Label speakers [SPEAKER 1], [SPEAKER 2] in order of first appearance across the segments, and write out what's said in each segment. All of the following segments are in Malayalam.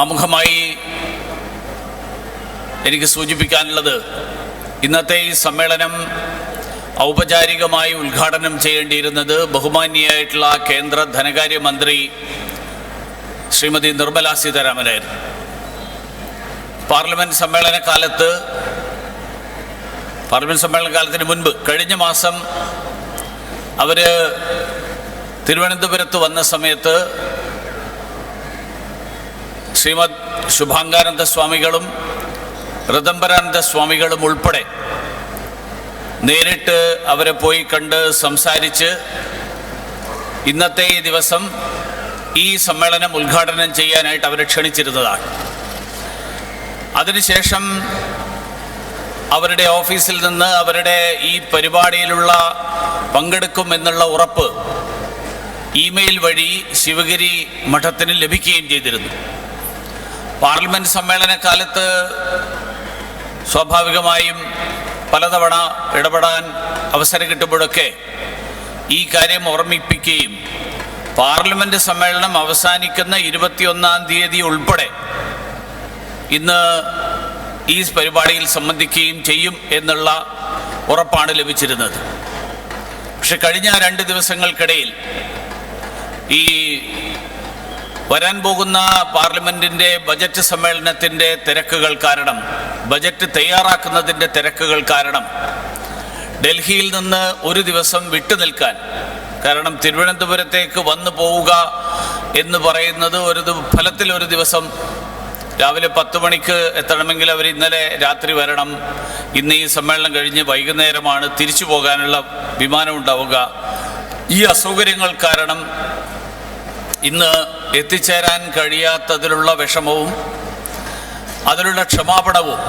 [SPEAKER 1] ആമുഖമായി എനിക്ക് സൂചിപ്പിക്കാനുള്ളത് ഇന്നത്തെ ഈ സമ്മേളനം ഔപചാരികമായി ഉദ്ഘാടനം ചെയ്യേണ്ടിയിരുന്നത് ബഹുമാന്യയായിട്ടുള്ള കേന്ദ്ര ധനകാര്യമന്ത്രി ശ്രീമതി നിർമ്മല സീതാരാമനായിരുന്നു. പാർലമെന്റ് സമ്മേളന കാലത്ത് പാർലമെന്റ് സമ്മേളന കാലത്തിന് മുൻപ് കഴിഞ്ഞ മാസം അവർ തിരുവനന്തപുരത്ത് വന്ന സമയത്ത് ശ്രീമദ് ശുഭാംഗാനന്ദ സ്വാമികളും ഋതംബരാനന്ദ സ്വാമികളും ഉൾപ്പെടെ നേരിട്ട് അവരെ പോയി കണ്ട് സംസാരിച്ച് ഇന്നത്തെ ഈ ദിവസം ഈ സമ്മേളനം ഉദ്ഘാടനം ചെയ്യാനായിട്ട് അവരെ ക്ഷണിച്ചിരുന്നതാണ്. അതിനുശേഷം അവരുടെ ഓഫീസിൽ നിന്ന് അവരുടെ ഈ പരിപാടിയിലുള്ള പങ്കെടുക്കും എന്നുള്ള ഉറപ്പ് ഇമെയിൽ വഴി ശിവഗിരി മഠത്തിന് ലഭിക്കുകയും ചെയ്തിരുന്നു. പാർലമെന്റ് സമ്മേളന കാലത്ത് സ്വാഭാവികമായും പലതവണ ഇടപെടാൻ അവസരം കിട്ടുമ്പോഴൊക്കെ ഈ കാര്യം ഓർമ്മിപ്പിക്കുകയും പാർലമെന്റ് സമ്മേളനം അവസാനിക്കുന്ന ഇരുപത്തിയൊന്നാം തീയതി ഉൾപ്പെടെ ഇന്ന് ഈ പരിപാടിയിൽ സംബന്ധിക്കുകയും ചെയ്യും എന്നുള്ള ഉറപ്പാണ് ലഭിച്ചിരുന്നത്. പക്ഷെ കഴിഞ്ഞ രണ്ട് ദിവസങ്ങൾക്കിടയിൽ ഈ വരാൻ പോകുന്ന പാർലമെന്റിന്റെ ബജറ്റ് സമ്മേളനത്തിന്റെ തിരക്കുകൾ കാരണം ബജറ്റ് തയ്യാറാക്കുന്നതിന്റെ തിരക്കുകൾ കാരണം ഡൽഹിയിൽ നിന്ന് ഒരു ദിവസം വിട്ടുനിൽക്കാൻ കാരണം തിരുവനന്തപുരത്തേക്ക് വന്നു പോവുക എന്ന് പറയുന്നത് ഒരു ഫലത്തിൽ ഒരു ദിവസം രാവിലെ പത്ത് മണിക്ക് എത്തണമെങ്കിൽ അവർ ഇന്നലെ രാത്രി വരണം. ഇന്ന് ഈ സമ്മേളനം കഴിഞ്ഞ് വൈകുന്നേരമാണ് തിരിച്ചു പോകാനുള്ള വിമാനം ഉണ്ടാവുക. ഈ അസൗകര്യങ്ങൾ കാരണം ഇന്ന് എത്തിച്ചേരാൻ കഴിയാത്തതിലുള്ള വിഷമവും അതിലുള്ള ക്ഷമാപണവും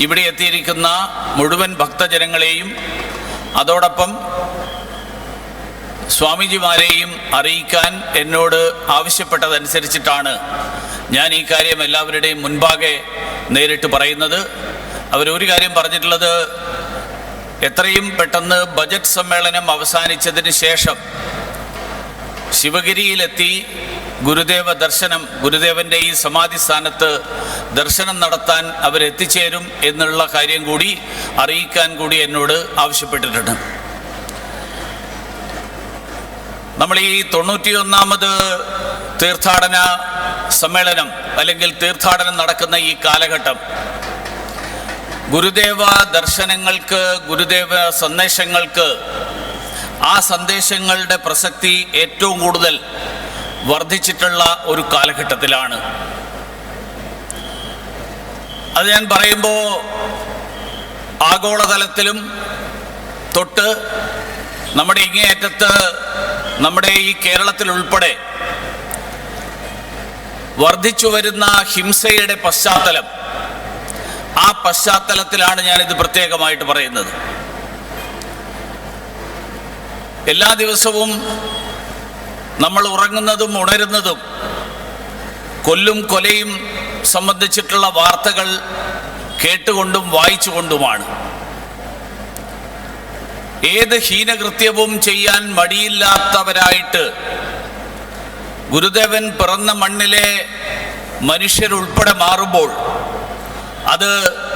[SPEAKER 1] ഇവിടെ എത്തിയിരിക്കുന്ന മുഴുവൻ ഭക്തജനങ്ങളെയും അതോടൊപ്പം സ്വാമിജിമാരെയും അറിയിക്കാൻ എന്നോട് ആവശ്യപ്പെട്ടതനുസരിച്ചിട്ടാണ് ഞാൻ ഈ കാര്യം എല്ലാവരുടെയും മുൻപാകെ നേരിട്ട് പറയുന്നത്. അവരൊരു കാര്യം പറഞ്ഞിട്ടുള്ളത് എത്രയും പെട്ടെന്ന് ബജറ്റ് സമ്മേളനം അവസാനിച്ചതിന് ശേഷം ശിവഗിരിയിലെത്തി ഗുരുദേവ ദർശനം ഗുരുദേവന്റെ ഈ സമാധി സ്ഥാനത്ത് ദർശനം നടത്താൻ അവരെത്തിച്ചേരും എന്നുള്ള കാര്യം കൂടി അറിയിക്കാൻ കൂടി എന്നോട് ആവശ്യപ്പെട്ടിട്ടുണ്ട്. നമ്മൾ ഈ തൊണ്ണൂറ്റിയൊന്നാമത് തീർത്ഥാടന സമ്മേളനം അല്ലെങ്കിൽ തീർത്ഥാടനം നടക്കുന്ന ഈ കാലഘട്ടം ഗുരുദേവ ദർശനങ്ങൾക്ക് ഗുരുദേവ സന്ദേശങ്ങൾക്ക് ആ സന്ദേശങ്ങളുടെ പ്രസക്തി ഏറ്റവും കൂടുതൽ വർദ്ധിച്ചിട്ടുള്ള ഒരു കാലഘട്ടത്തിലാണ്. അത് ഞാൻ പറയുമ്പോൾ ആഗോളതലത്തിലും തൊട്ട് നമ്മുടെ ഇങ്ങേയറ്റത്ത് നമ്മുടെ ഈ കേരളത്തിൽ ഉൾപ്പെടെ വർദ്ധിച്ചു വരുന്ന ഹിംസയുടെ പശ്ചാത്തലം ആ പശ്ചാത്തലത്തിലാണ് ഞാനിത് പ്രത്യേകമായിട്ട് പറയുന്നത്. എല്ലാ ദിവസവും നമ്മൾ ഉറങ്ങുന്നതും ഉണരുന്നതും കൊല്ലും കൊലയും സംബന്ധിച്ചിട്ടുള്ള വാർത്തകൾ കേട്ടുകൊണ്ടും വായിച്ചുകൊണ്ടുമാണ്. ഏത് ഹീനകൃത്യവും ചെയ്യാൻ മടിയില്ലാത്തവരായിട്ട് ഗുരുദേവൻ പിറന്ന മണ്ണിലെ മനുഷ്യരുൾപ്പെടെ മാറുമ്പോൾ അത്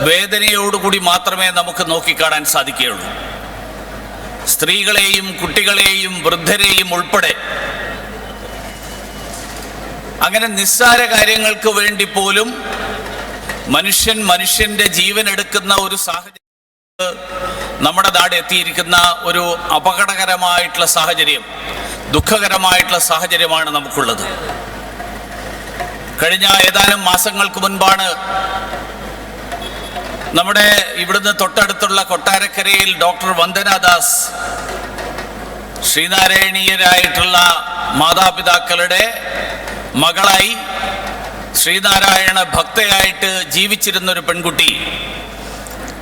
[SPEAKER 1] വേദനയോടുകൂടി മാത്രമേ നമുക്ക് നോക്കിക്കാണാൻ സാധിക്കുകയുള്ളൂ. സ്ത്രീകളെയും കുട്ടികളെയും വൃദ്ധരെയും ഉൾപ്പെടെ. അങ്ങനെ നിസ്സാര കാര്യങ്ങൾക്ക് വേണ്ടി പോലും മനുഷ്യൻ മനുഷ്യന്റെ ജീവൻ എടുക്കുന്ന ഒരു സാഹചര്യം നമ്മുടെ നാട് എത്തിയിരിക്കുന്ന ഒരു അപകടകരമായിട്ടുള്ള സാഹചര്യം ദുഃഖകരമായിട്ടുള്ള സാഹചര്യമാണ് നമുക്കുള്ളത്. കഴിഞ്ഞ ഏതാനും മാസങ്ങൾക്ക് മുൻപാണ് നമ്മുടെ ഇവിടുന്ന് തൊട്ടടുത്തുള്ള കൊട്ടാരക്കരയിൽ ഡോക്ടർ വന്ദനാദാസ് ശ്രീനാരായണീയരായിട്ടുള്ള മാതാപിതാക്കളുടെ മകളായി ശ്രീനാരായണ ഭക്തയായിട്ട് ജീവിച്ചിരുന്ന ഒരു പെൺകുട്ടി.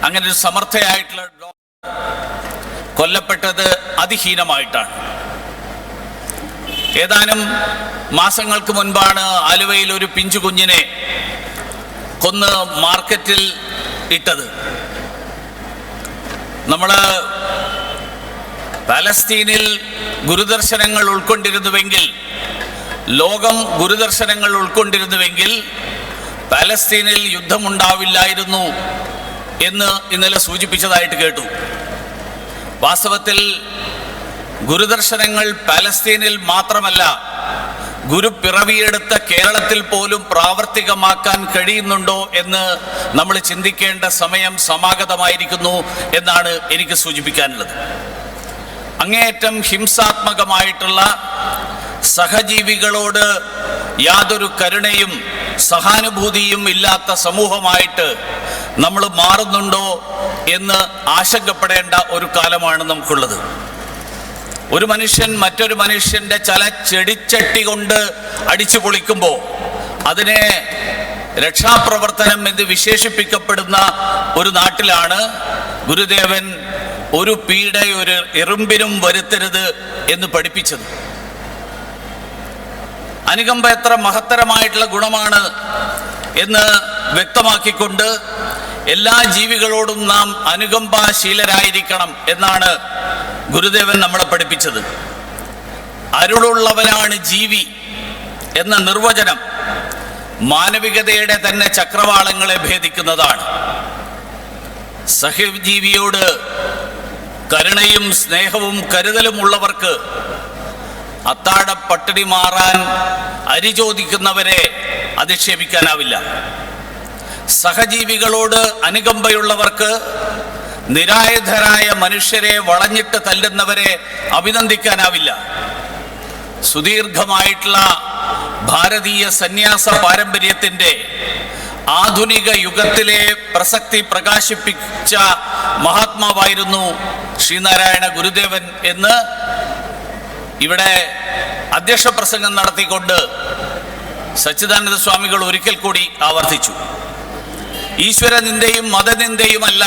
[SPEAKER 1] അങ്ങനെ ഒരു സമർത്ഥയായിട്ടുള്ള ഡോക്ടർ കൊല്ലപ്പെട്ടത് അതിഹീനമായിട്ടാണ്. ഏതാനും മാസങ്ങൾക്ക് മുൻപാണ് ആലുവയിൽ ഒരു പിഞ്ചു കുഞ്ഞിനെ കൊന്ന് മാർക്കറ്റിൽ ഇട്ടത്. നമ്മൾ പാലസ്തീനിൽ ഗുരുദർശനങ്ങൾ ഉൾക്കൊണ്ടിരുന്നുവെങ്കിൽ ലോകം ഗുരുദർശനങ്ങൾ ഉൾക്കൊണ്ടിരുന്നുവെങ്കിൽ പാലസ്തീനിൽ യുദ്ധമുണ്ടാവില്ലായിരുന്നു എന്ന് ഇന്നലെ സൂചിപ്പിച്ചതായിട്ട് കേട്ടു. വാസ്തവത്തിൽ ഗുരുദർശനങ്ങൾ പാലസ്തീനിൽ മാത്രമല്ല ഗുരു പിറവിയെടുത്ത കേരളത്തിൽ പോലും പ്രാവർത്തികമാക്കാൻ കഴിയുന്നുണ്ടോ എന്ന് നമ്മൾ ചിന്തിക്കേണ്ട സമയം സമാഗതമായിരിക്കുന്നു എന്നാണ് എനിക്ക് സൂചിപ്പിക്കാനുള്ളത്. അങ്ങേയറ്റം ഹിംസാത്മകമായിട്ടുള്ള സഹജീവികളോട് യാതൊരു കരുണയും സഹാനുഭൂതിയും ഇല്ലാത്ത സമൂഹമായിട്ട് നമ്മൾ മാറുന്നുണ്ടോ എന്ന് ആശങ്കപ്പെടേണ്ട ഒരു കാലമാണ് നമുക്കുള്ളത്. ഒരു മനുഷ്യൻ മറ്റൊരു മനുഷ്യന്റെ ചല ചെടിച്ചട്ടി കൊണ്ട് അടിച്ചു പൊളിക്കുമ്പോൾ അതിനെ രക്ഷാപ്രവർത്തനം എന്ന് വിശേഷിപ്പിക്കപ്പെടുന്ന ഒരു നാട്ടിലാണ് ഗുരുദേവൻ ഒരു പീഡ ഒരു എറുമ്പിനും വരുത്തരുത് എന്ന് പഠിപ്പിച്ചത്. അനുകമ്പ എത്ര മഹത്തരമായിട്ടുള്ള ഗുണമാണ് എന്ന് വ്യക്തമാക്കിക്കൊണ്ട് എല്ലാ ജീവികളോടും നാം അനുകമ്പാശീലരായിരിക്കണം എന്നാണ് ഗുരുദേവൻ നമ്മളെ പഠിപ്പിച്ചത്. അരുളുള്ളവനാണ് ജീവി എന്ന നിർവചനം മാനവികതയുടെ തന്നെ ചക്രവാളങ്ങളെ ഭേദിക്കുന്നതാണ്. സഹജീവിയോട് കരുണയും സ്നേഹവും കരുതലും ഉള്ളവർക്ക് അത്താഴ പട്ടിണി മാറാൻ അരി ചോദിക്കുന്നവരെ അധിക്ഷേപിക്കാനാവില്ല. സഹജീവികളോട് അനുകമ്പയുള്ളവർക്ക് നിരായുധരായ മനുഷ്യരെ വളഞ്ഞിട്ട് തല്ലുന്നവരെ അഭിനന്ദിക്കാനാവില്ല. സുദീർഘമായിട്ടുള്ള ഭാരതീയ സന്യാസ പാരമ്പര്യത്തിന്റെ ആധുനിക യുഗത്തിലെ പ്രസക്തി പ്രകാശിപ്പിച്ച മഹാത്മാവായിരുന്നു ശ്രീനാരായണ ഗുരുദേവൻ എന്ന് ഇവിടെ അധ്യക്ഷ പ്രസംഗം നടത്തിക്കൊണ്ട് സച്ചിദാനന്ദ സ്വാമികൾ ഒരിക്കൽ കൂടി ആവർത്തിച്ചു. ഈശ്വരനിന്ദയും മതനിന്ദയുമല്ല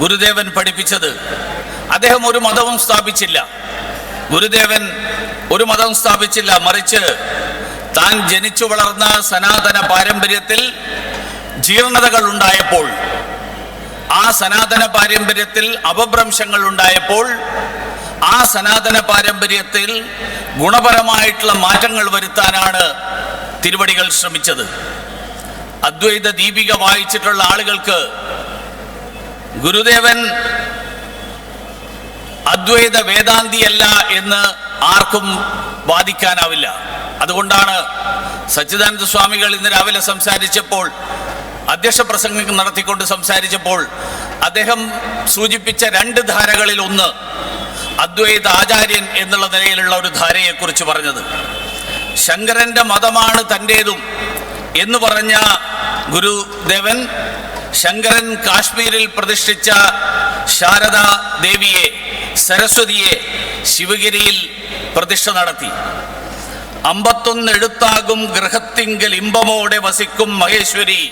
[SPEAKER 1] ഗുരുദേവൻ പഠിപ്പിച്ചത്. അദ്ദേഹം ഒരു മതവും സ്ഥാപിച്ചില്ല. ഗുരുദേവൻ ഒരു മതവും സ്ഥാപിച്ചില്ല. മറിച്ച് താൻ ജനിച്ചു വളർന്ന സനാതന പാരമ്പര്യത്തിൽ ജീർണതകൾ ഉണ്ടായപ്പോൾ ആ സനാതന പാരമ്പര്യത്തിൽ അപഭ്രംശങ്ങൾ ഉണ്ടായപ്പോൾ ആ സനാതന പാരമ്പര്യത്തിൽ ഗുണപരമായിട്ടുള്ള മാറ്റങ്ങൾ വരുത്താനാണ് തിരുവടികൾ ശ്രമിച്ചത്. അദ്വൈത ദീപിക വായിച്ചിട്ടുള്ള ആളുകൾക്ക് ഗുരുദേവൻ അദ്വൈത വേദാന്തിയല്ല എന്ന് ആർക്കും വാദിക്കാനാവില്ല. അതുകൊണ്ടാണ് സച്ചിദാനന്ദ സ്വാമികൾ ഇന്ന് രാവിലെ സംസാരിച്ചപ്പോൾ അധ്യക്ഷ പ്രസംഗം നടത്തിക്കൊണ്ട് സംസാരിച്ചപ്പോൾ അദ്ദേഹം സൂചിപ്പിച്ച രണ്ട് ധാരകളിൽ ഒന്ന് അദ്വൈത ആചാര്യൻ എന്നുള്ള നിലയിലുള്ള ഒരു ധാരയെക്കുറിച്ച് പറഞ്ഞത്. ശങ്കരന്റെ മതമാണ് തന്റേതും എന്ന് പറഞ്ഞ ഗുരുദേവൻ ശങ്കരൻ കാശ്മീരിൽ പ്രതിഷ്ഠിച്ച ശാരദാ ദേവിയെ സരസ്വതിയെ ശിവഗിരിയിൽ പ്രതിഷ്ഠ നടത്തി. അമ്പത്തൊന്ന് എഴുത്താകും ഗ്രഹത്തിങ്കൽ ഇമ്പമോടെ വസിക്കും മഹേശ്വരി.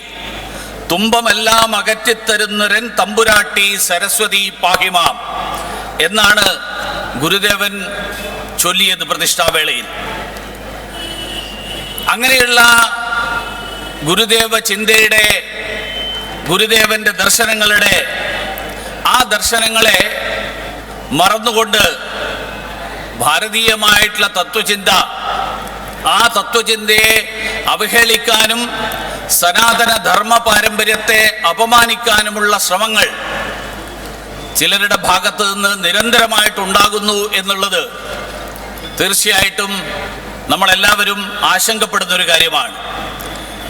[SPEAKER 1] തുമ്പമെല്ലാം അകറ്റിത്തരുന്നൊരൻ തമ്പുരാട്ടി സരസ്വതി പാഹിമാം എന്നാണ് ഗുരുദേവൻ ചൊല്ലിയത് പ്രതിഷ്ഠാവേളയിൽ. അങ്ങനെയുള്ള ഗുരുദേവ ചിന്തയുടെ ഗുരുദേവന്റെ ദർശനങ്ങളുടെ ആ ദർശനങ്ങളെ മറന്നുകൊണ്ട് ഭാരതീയമായിട്ടുള്ള തത്വചിന്ത ആ തത്വചിന്തയെ അവഹേളിക്കാനും സനാതന ധർമ്മ പാരമ്പര്യത്തെ അപമാനിക്കാനുമുള്ള ശ്രമങ്ങൾ ചിലരുടെ ഭാഗത്ത് നിന്ന് നിരന്തരമായിട്ടുണ്ടാകുന്നു എന്നുള്ളത് തീർച്ചയായിട്ടും നമ്മളെല്ലാവരും ആശങ്കപ്പെടുന്ന ഒരു കാര്യമാണ്.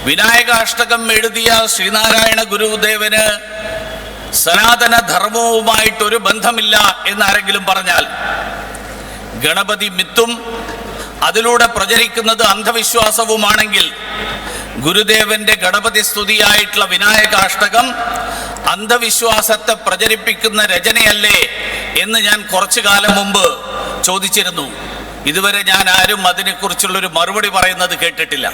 [SPEAKER 1] വിനായകാഷ്ടകം എഴുതിയ ശ്രീനാരായണ ഗുരുദേവന് സനാതന ധർമ്മവുമായിട്ടൊരു ബന്ധമില്ല എന്നാരെങ്കിലും പറഞ്ഞാൽ ഗണപതി മിത്തും അതിലൂടെ പ്രചരിക്കുന്നത് അന്ധവിശ്വാസവുമാണെങ്കിൽ ഗുരുദേവന്റെ ഗണപതി സ്തുതിയായിട്ടുള്ള വിനായകാഷ്ടകം അന്ധവിശ്വാസത്തെ പ്രചരിപ്പിക്കുന്ന രചനയല്ലേ എന്ന് ഞാൻ കുറച്ചു കാലം മുമ്പ് ചോദിച്ചിരുന്നു. ഇതുവരെ ഞാൻ ആരും അതിനെക്കുറിച്ചുള്ളൊരു മറുപടി പറയുന്നത് കേട്ടിട്ടില്ല.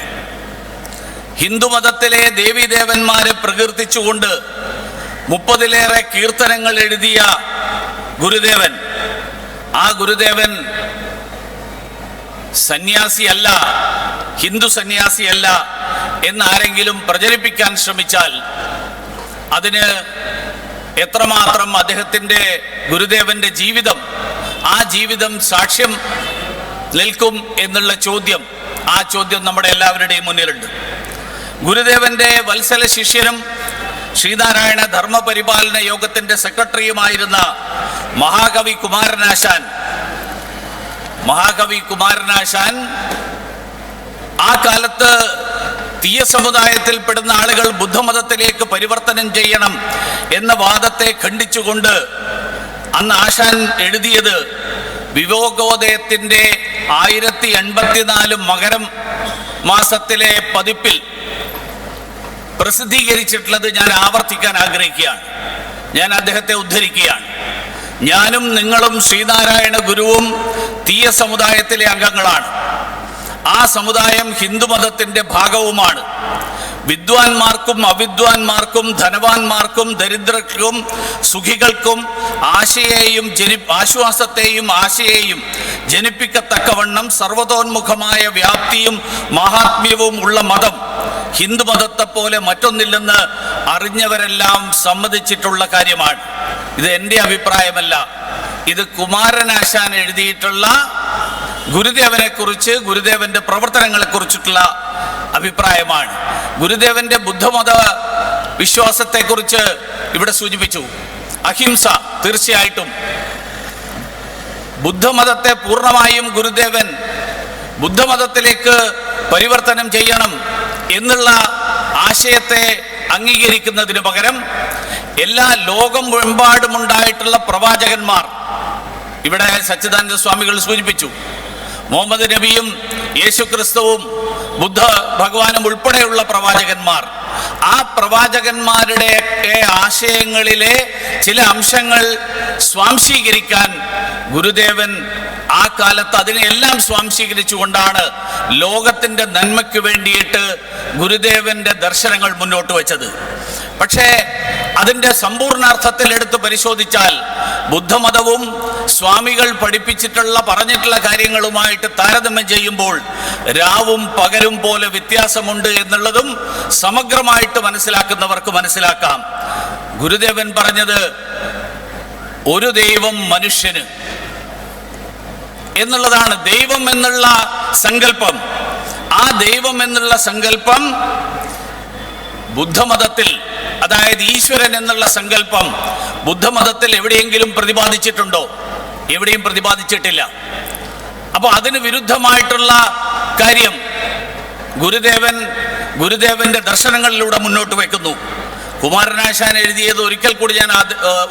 [SPEAKER 1] ഹിന്ദുമതത്തിലെ ദേവീദേവന്മാരെ പ്രകീർത്തിച്ചുകൊണ്ട് മുപ്പതിലേറെ കീർത്തനങ്ങൾ എഴുതിയ ഗുരുദേവൻ. ആ ഗുരുദേവൻ സന്യാസിയല്ല ഹിന്ദു സന്യാസിയല്ല എന്നാരെങ്കിലും പ്രചരിപ്പിക്കാൻ ശ്രമിച്ചാൽ അതിന് എത്രമാത്രം അദ്ദേഹത്തിന്റെ ഗുരുദേവന്റെ ജീവിതം ആ ജീവിതം സാക്ഷ്യം നിൽക്കും എന്നുള്ള ചോദ്യം ആ ചോദ്യം നമ്മുടെ എല്ലാവരുടെയും മുന്നിലുണ്ട്. ഗുരുദേവന്റെ വത്സല ശിഷ്യനും ശ്രീനാരായണ ധർമ്മപരിപാലന യോഗത്തിന്റെ സെക്രട്ടറിയുമായിരുന്ന മഹാകവി കുമാരനാശാൻ. മഹാകവി കുമാരനാശാൻ ആ കാലത്ത് തീയ സമുദായത്തിൽപ്പെടുന്ന ആളുകൾ ബുദ്ധമതത്തിലേക്ക് പരിവർത്തനം ചെയ്യണം എന്ന വാദത്തെ ഖണ്ഡിച്ചുകൊണ്ട് അന്ന് ആശാൻ എഴുതിയത് വിവേകോദയത്തിന്റെ ആയിരത്തി എൺപത്തിനാല് മകരം മാസത്തിലെ പതിപ്പിൽ. പ്രസിദ്ധീകരിച്ചിട്ടുള്ളത് ഞാൻ ആവർത്തിക്കാൻ ആഗ്രഹിക്കുകയാണ്. ഞാൻ അദ്ദേഹത്തെ ഉദ്ധരിക്കുകയാണ്. ഞാനും നിങ്ങളും ശ്രീനാരായണ ഗുരുവും തീയ സമുദായത്തിലെ അംഗങ്ങളാണ്. ആ സമുദായം ഹിന്ദുമതത്തിന്റെ ഭാഗവുമാണ്. വിദ്വാൻമാർക്കും അവിദ്വാൻമാർക്കും ധനവാന്മാർക്കും ദരിദ്രർക്കും സുഖികൾക്കും ആശയെയും ജനി ആശ്വാസത്തെയും ആശയെയും ജനിപ്പിക്കത്തക്കവണ്ണം സർവതോന്മുഖമായ വ്യാപ്തിയും മഹാത്മ്യവും ഉള്ള മതം. ഹിന്ദുമതത്തെ പോലെ മറ്റൊന്നില്ലെന്ന് അറിഞ്ഞവരെല്ലാം സമ്മതിച്ചിട്ടുള്ള കാര്യമാണ്. ഇത് എന്റെ അഭിപ്രായമല്ല. ഇത് കുമാരനാശാൻ എഴുതിയിട്ടുള്ള ഗുരുദേവനെ കുറിച്ച് ഗുരുദേവന്റെ പ്രവർത്തനങ്ങളെ കുറിച്ചിട്ടുള്ള അഭിപ്രായമാണ്. ഗുരുദേവന്റെ ബുദ്ധമത വിശ്വാസത്തെക്കുറിച്ച് ഇവിടെ സൂചിപ്പിച്ചു. അഹിംസ തീർച്ചയായിട്ടും. ബുദ്ധമതത്തെ പൂർണമായും ഗുരുദേവൻ ബുദ്ധമതത്തിലേക്ക് പരിവർത്തനം ചെയ്യണം എന്നുള്ള ആശയത്തെ അംഗീകരിക്കുന്നതിന് പകരം എല്ലാ ലോകം എമ്പാടുമുണ്ടായിട്ടുള്ള പ്രവാചകന്മാർ ഇവിടെ സച്ചിദാനന്ദ സ്വാമികൾ സൂചിപ്പിച്ചു. മുഹമ്മദ് നബിയും യേശുക്രിസ്തുവും ബുദ്ധ ഭഗവാനും ഉൾപ്പെടെയുള്ള പ്രവാചകന്മാർ. ആ പ്രവാചകന്മാരുടെ ആശയങ്ങളിലെ ചില അംശങ്ങൾ സ്വാംശീകരിക്കാൻ ഗുരുദേവൻ ആ കാലത്ത് അതിനെല്ലാം സ്വാംശീകരിച്ചുകൊണ്ടാണ് ലോകത്തിന്റെ നന്മയ്ക്ക് വേണ്ടിയിട്ട് ഗുരുദേവന്റെ ദർശനങ്ങൾ മുന്നോട്ട് വെച്ചത്. പക്ഷേ അതിന്റെ സമ്പൂർണാർത്ഥത്തിൽ എടുത്ത് പരിശോധിച്ചാൽ ബുദ്ധമതവും സ്വാമികൾ പഠിപ്പിച്ചിട്ടുള്ള പറഞ്ഞിട്ടുള്ള കാര്യങ്ങളുമായിട്ട് താരതമ്യം ചെയ്യുമ്പോൾ രാവും പകലും പോലെ വ്യത്യാസമുണ്ട് എന്നുള്ളതും സമഗ്രമായിട്ട് മനസ്സിലാക്കുന്നവർക്ക് മനസ്സിലാക്കാം. ഗുരുദേവൻ പറഞ്ഞത് ഒരു ദൈവം മനുഷ്യന് എന്നുള്ളതാണ് ദൈവം എന്നുള്ള സങ്കല്പം. ആ ദൈവം എന്നുള്ള സങ്കല്പം ബുദ്ധമതത്തിൽ അതായത് ഈശ്വരൻ എന്നുള്ള സങ്കല്പം ബുദ്ധമതത്തിൽ എവിടെയെങ്കിലും പ്രതിപാദിച്ചിട്ടുണ്ടോ? എവിടെയും പ്രതിപാദിച്ചിട്ടില്ല. അപ്പോൾ അതിന് വിരുദ്ധമായിട്ടുള്ള കാര്യം ഗുരുദേവൻ ഗുരുദേവന്റെ ദർശനങ്ങളിലൂടെ മുന്നോട്ട് വെക്കുന്നു. കുമാരനാശാൻ എഴുതിയത് ഒരിക്കൽ കൂടി ഞാൻ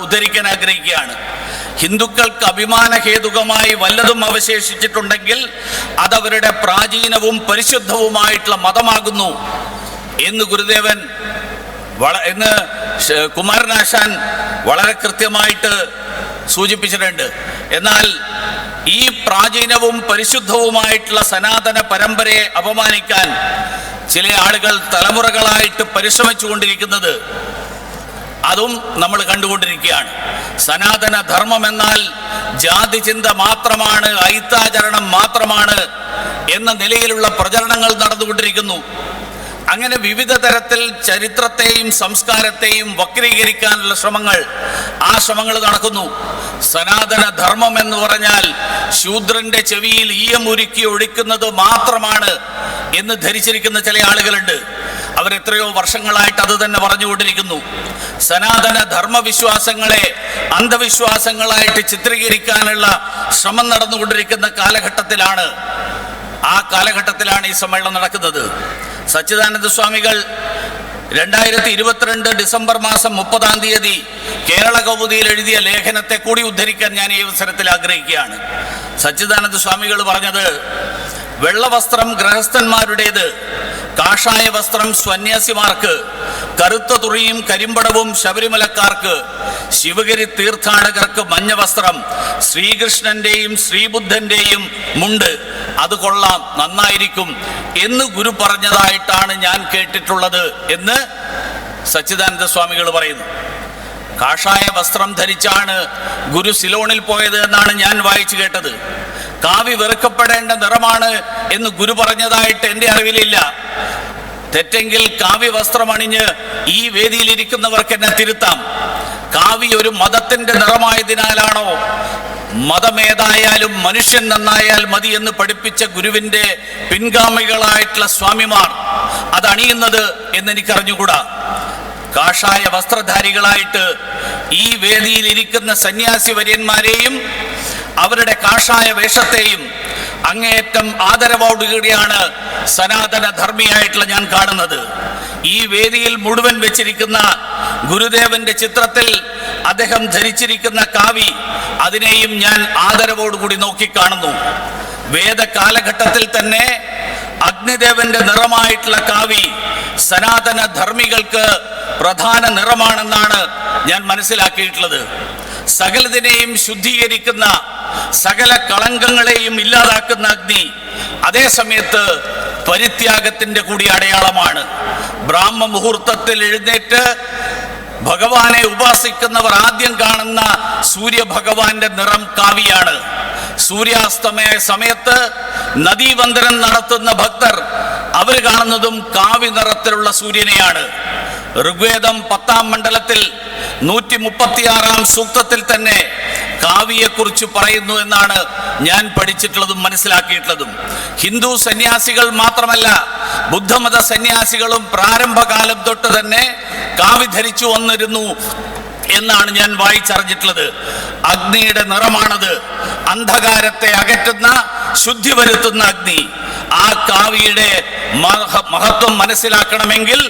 [SPEAKER 1] ഉദ്ധരിക്കാൻ ആഗ്രഹിക്കുകയാണ്. ഹിന്ദുക്കൾക്ക് അഭിമാനഹേതുകമായി വല്ലതും അവശേഷിച്ചിട്ടുണ്ടെങ്കിൽ അതവരുടെ പ്രാചീനവും പരിശുദ്ധവുമായിട്ടുള്ള മതമാകുന്നു എന്ന് ഗുരുദേവൻ വള എന്ന് കുമാരനാശാൻ വളരെ കൃത്യമായിട്ട് സൂചിപ്പിച്ചിട്ടുണ്ട്. എന്നാൽ ഈ പ്രാചീനവും പരിശുദ്ധവുമായിട്ടുള്ള സനാതന പരമ്പരയെ അപമാനിക്കാൻ ചില ആളുകൾ തലമുറകളായിട്ട് പരിശ്രമിച്ചുകൊണ്ടിരിക്കുന്നത് അതും നമ്മൾ കണ്ടുകൊണ്ടിരിക്കുകയാണ്. സനാതന ധർമ്മം എന്നാൽ ജാതി ചിന്ത മാത്രമാണ് ഐത്താചരണം മാത്രമാണ് എന്ന നിലയിലുള്ള പ്രചരണങ്ങൾ നടന്നുകൊണ്ടിരിക്കുന്നു. അങ്ങനെ വിവിധ തരത്തിൽ ചരിത്രത്തെയും സംസ്കാരത്തെയും വക്രീകരിക്കാനുള്ള ശ്രമങ്ങൾ ആ ശ്രമങ്ങൾ നടക്കുന്നു. സനാതന ധർമ്മം എന്ന് പറഞ്ഞാൽ ശൂദ്രന്റെ ചെവിയിൽ ഈയമുരുക്കി ഒഴിക്കുന്നത് മാത്രമാണ് എന്ന് ധരിച്ചിരിക്കുന്ന ചില ആളുകളുണ്ട്. അവരെത്രയോ വർഷങ്ങളായിട്ട് അത് തന്നെ പറഞ്ഞുകൊണ്ടിരിക്കുന്നു. സനാതന ധർമ്മവിശ്വാസങ്ങളെ അന്ധവിശ്വാസങ്ങളായിട്ട് ചിത്രീകരിക്കാനുള്ള ശ്രമം നടന്നുകൊണ്ടിരിക്കുന്ന കാലഘട്ടത്തിലാണ്. ആ കാലഘട്ടത്തിലാണ് ഈ സമ്മേളനം നടക്കുന്നത്. സച്ചിദാനന്ദ സ്വാമികൾ രണ്ടായിരത്തി ഇരുപത്തിരണ്ട് ഡിസംബർ മാസം മുപ്പതാം തീയതി കേരള കൗമുദിയിൽ എഴുതിയ ലേഖനത്തെ കൂടി ഉദ്ധരിക്കാൻ ഞാൻ ഈ അവസരത്തിൽ ആഗ്രഹിക്കുകയാണ്. സച്ചിദാനന്ദ സ്വാമികൾ പറഞ്ഞത് വെള്ളവസ്ത്രം ഗൃഹസ്ഥന്മാരുടേത് കാഷായ വസ്ത്രം സന്യാസിമാർക്ക് കറുത്ത തുറിയും കരിമ്പടവും ശബരിമലക്കാർക്ക് ശിവഗിരി തീർത്ഥാടകർക്ക് മഞ്ഞ വസ്ത്രം ശ്രീകൃഷ്ണന്റെയും ശ്രീബുദ്ധന്റെയും മുണ്ട് അത് കൊള്ളാം നന്നായിരിക്കും എന്ന് ഗുരു പറഞ്ഞതായിട്ടാണ് ഞാൻ കേട്ടിട്ടുള്ളത് എന്ന് സച്ചിദാനന്ദ സ്വാമികൾ പറയുന്നു. കാഷായ വസ്ത്രം ധരിച്ചാണ് ഗുരു സിലോണിൽ പോയത് എന്നാണ് ഞാൻ വായിച്ചു കേട്ടത്. കാവി വെറുക്കപ്പെടേണ്ട നിറമാണ് എന്ന് ഗുരു പറഞ്ഞതായിട്ട് എന്റെ അറിവിലില്ല. തെറ്റെങ്കിൽ കാവ്യ വസ്ത്രം അണിഞ്ഞ് ഈ വേദിയിലിരിക്കുന്നവർക്ക് എന്നെ തിരുത്താം. കാവി ഒരു മതത്തിന്റെ നിറമായതിനാലാണോ? മതമേതായാലും മനുഷ്യൻ നന്നായാൽ മതി എന്ന് പഠിപ്പിച്ച ഗുരുവിന്റെ പിൻഗാമികളായിട്ടുള്ള സ്വാമിമാർ അതണിയുന്നത് എന്നെനിക്കറിഞ്ഞുകൂടാ. കാഷായ വസ്ത്രധാരികളായിട്ട് ഈ വേദിയിൽ ഇരിക്കുന്ന സന്യാസി വര്യന്മാരെയും അവരുടെ കാഷായ വേഷത്തെയും അങ്ങേയറ്റം ആദരവോടുകൂടിയാണ് സനാതന ധർമ്മിയായിട്ടുള്ള ഞാൻ കാണുന്നത്. ഈ വേദിയിൽ മുഴുവൻ വെച്ചിരിക്കുന്ന ഗുരുദേവന്റെ ചിത്രത്തിൽ അദ്ദേഹം ധരിച്ചിരിക്കുന്ന കാവി അതിനെയും ഞാൻ ആദരവോടുകൂടി നോക്കിക്കാണുന്നു. വേദ കാലഘട്ടത്തിൽ തന്നെ അഗ്നിദേവന്റെ നിറമായിട്ടുള്ള കാവി സനാതന ധർമ്മികൾക്ക് പ്രധാന നിറമാണെന്നാണ് ഞാൻ മനസ്സിലാക്കിയിട്ടുള്ളത്. സകലതിനെയും ശുദ്ധീകരിക്കുന്ന സകല കളങ്കങ്ങളെയും ഇല്ലാതാക്കുന്ന അഗ്നി അതേ സമയത്ത് പരിത്യാഗത്തിന്റെ കൂടി അടയാളമാണ്. ബ്രാഹ്മ മുഹൂർത്തത്തിൽ എഴുന്നേറ്റ് ഭഗവാനെ ഉപാസിക്കുന്നവർ ആദ്യം കാണുന്ന സൂര്യഭഗവാന്റെ നിറം കാവിയാണ്. സൂര്യാസ്തമയ സമയത്ത് നദീവന്ദനം നടത്തുന്ന ഭക്തർ അവർ കാണുന്നതും കാവി നിറത്തിലുള്ള സൂര്യനെയാണ്. ഋഗ്വേദം പത്താം മണ്ഡലത്തിൽ നൂറ്റി മുപ്പത്തിയാറാം സൂക്തത്തിൽ തന്നെ കാവിയെക്കുറിച്ച് പറയുന്നു എന്നാണ് ഞാൻ പഠിച്ചിട്ടുള്ളതും മനസ്സിലാക്കിയിട്ടുള്ളതും. ഹിന്ദു സന്യാസികൾ മാത്രമല്ല ബുദ്ധമത സന്യാസികളും പ്രാരംഭകാലം തൊട്ട് തന്നെ കാവി ധരിച്ചു വന്നിരുന്നു എന്നാണ് ഞാൻ വായിച്ചറിഞ്ഞിട്ടുള്ളത്. അഗ്നിയുടെ നിറമാണത്. അന്ധകാരത്തെ അകറ്റുന്ന ശുദ്ധി വരുത്തുന്ന അഗ്നി. ആ കാവിയുടെ മഹത്വം മനസ്സിലാക്കണമെങ്കിൽ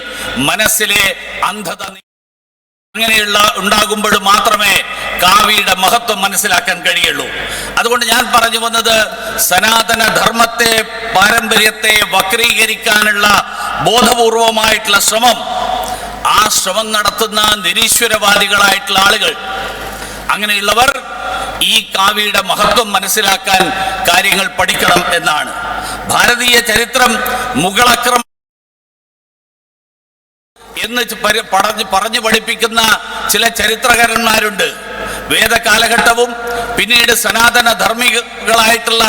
[SPEAKER 1] മനസ്സിലെ അന്ധത അങ്ങനെയുള്ള ഉണ്ടാകുമ്പോൾ മാത്രമേ കാവിയുടെ മഹത്വം മനസ്സിലാക്കാൻ കഴിയുള്ളൂ. അതുകൊണ്ട് ഞാൻ പറഞ്ഞു വന്നത് സനാതന ധർമ്മത്തെ പാരമ്പര്യത്തെ വക്രീകരിക്കാനുള്ള ബോധപൂർവമായിട്ടുള്ള ശ്രമം. ആ ശ്രമം നടത്തുന്ന നിരീശ്വരവാദികളായിട്ടുള്ള ആളുകൾ. അങ്ങനെയുള്ളവർ ഈ കാവിയുടെ മഹത്വം മനസ്സിലാക്കാൻ കാര്യങ്ങൾ പഠിക്കണം എന്നാണ്. ഭാരതീയ ചരിത്രം മുഗളക്രമ എന്ന് പറഞ്ഞു പഠിപ്പിക്കുന്ന ചില ചരിത്രകാരന്മാരുണ്ട്. വേദകാലഘട്ടവും പിന്നീട് സനാതന ധർമ്മികളായിട്ടുള്ള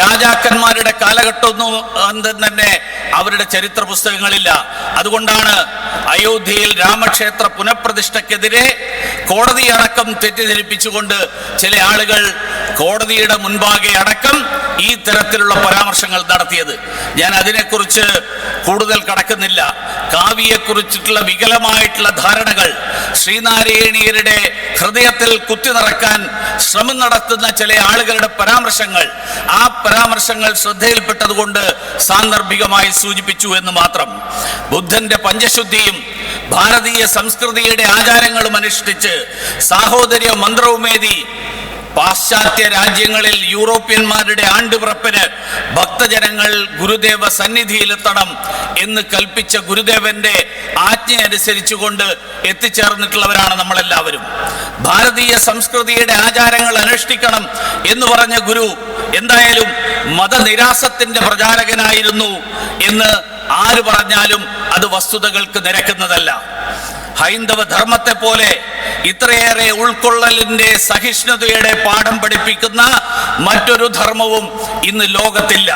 [SPEAKER 1] രാജാക്കന്മാരുടെ കാലഘട്ടമൊന്നും തന്നെ അവരുടെ ചരിത്ര പുസ്തകങ്ങളില്ല. അതുകൊണ്ടാണ് അയോധ്യയിൽ രാമക്ഷേത്ര പുനഃപ്രതിഷ്ഠക്കെതിരെ കോടതി അടക്കം തെറ്റിദ്ധരിപ്പിച്ചുകൊണ്ട് ചില ആളുകൾ കോടതിയുടെ മുൻപാകെ അടക്കം ഈ തരത്തിലുള്ള പരാമർശങ്ങൾ നടത്തിയത്. ഞാൻ അതിനെക്കുറിച്ച് കൂടുതൽ കടക്കുന്നില്ല. കാവ്യയെക്കുറിച്ചിട്ടുള്ള വികലമായിട്ടുള്ള ധാരണകൾ ശ്രീനാരായണീയരുടെ ഹൃദയത്തിൽ കുത്തി നിറക്കാൻ ശ്രമം നടത്തുന്ന ചില ആളുകളുടെ പരാമർശങ്ങൾ ആ പരാമർശങ്ങൾ ശ്രദ്ധയിൽപ്പെട്ടതുകൊണ്ട് സാന്ദർഭികമായി സൂചിപ്പിച്ചു എന്ന് മാത്രം. ബുദ്ധന്റെ പഞ്ചശുദ്ധിയും ഭാരതീയ സംസ്കൃതിയുടെ ആചാരങ്ങളും അനുഷ്ഠിച്ച് സാഹോദര്യ മന്ത്രവുമേതി പാശ്ചാത്യ രാജ്യങ്ങളിൽ യൂറോപ്യന്മാരുടെ ആണ്ടുപിറപ്പിന് ഭക്തജനങ്ങൾ ഗുരുദേവ സന്നിധിയിലെത്തണം എന്ന് കൽപ്പിച്ച ഗുരുദേവന്റെ ആജ്ഞ അനുസരിച്ചുകൊണ്ട് എത്തിച്ചേർന്നിട്ടുള്ളവരാണ് നമ്മളെല്ലാവരും. ഭാരതീയ സംസ്കൃതിയുടെ ആചാരങ്ങൾ അനുഷ്ഠിക്കണം എന്ന് പറഞ്ഞ ഗുരു എന്തായാലും മതനിരാസത്തിന്റെ പ്രചാരകനായിരുന്നു എന്ന് ആര് പറഞ്ഞാലും അത് വസ്തുതകൾക്ക് നിരക്കുന്നതല്ല. ഹൈന്ദവ ധർമ്മത്തെ പോലെ ഇത്രയേറെ ഉൾക്കൊള്ളലിന്റെ സഹിഷ്ണുതയുടെ പാഠം പഠിപ്പിക്കുന്ന മറ്റൊരു ധർമ്മവും ഇന്ന് ലോകത്തില്ല.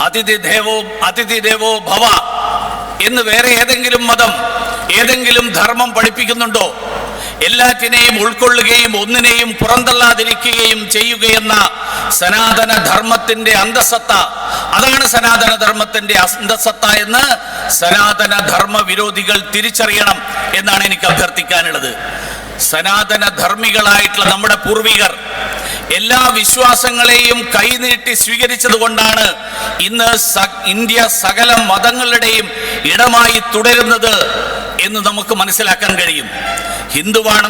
[SPEAKER 1] അതിഥി ദേവോ അതിഥി ദേവോ ഭവ എന്ന് വേറെ ഏതെങ്കിലും മതം ഏതെങ്കിലും ധർമ്മം പഠിപ്പിക്കുന്നുണ്ടോ? എല്ലാറ്റിനെയും ഉൾക്കൊള്ളുകയും ഒന്നിനെയും പുറന്തള്ളാതിരിക്കുകയും ചെയ്യുകയെന്ന സനാതന ധർമ്മത്തിന്റെ അന്തസത്ത അതാണ് സനാതന ധർമ്മത്തിന്റെ അന്തസത്ത എന്ന് സനാതന ധർമ്മ വിരോധികൾ തിരിച്ചറിയണം എന്നാണ് എനിക്ക് അഭ്യർത്ഥിക്കാനുള്ളത്. സനാതന ധർമ്മികളായിട്ടുള്ള നമ്മുടെ പൂർവികർ എല്ലാ വിശ്വാസങ്ങളെയും കൈനീട്ടി സ്വീകരിച്ചത് കൊണ്ടാണ് ഇന്ന് ഇന്ത്യ സകല മതങ്ങളുടെയും ഇടമായി തുടരുന്നത് എന്ന് നമുക്ക് മനസ്സിലാക്കാൻ കഴിയും. ഹിന്ദുവാണ്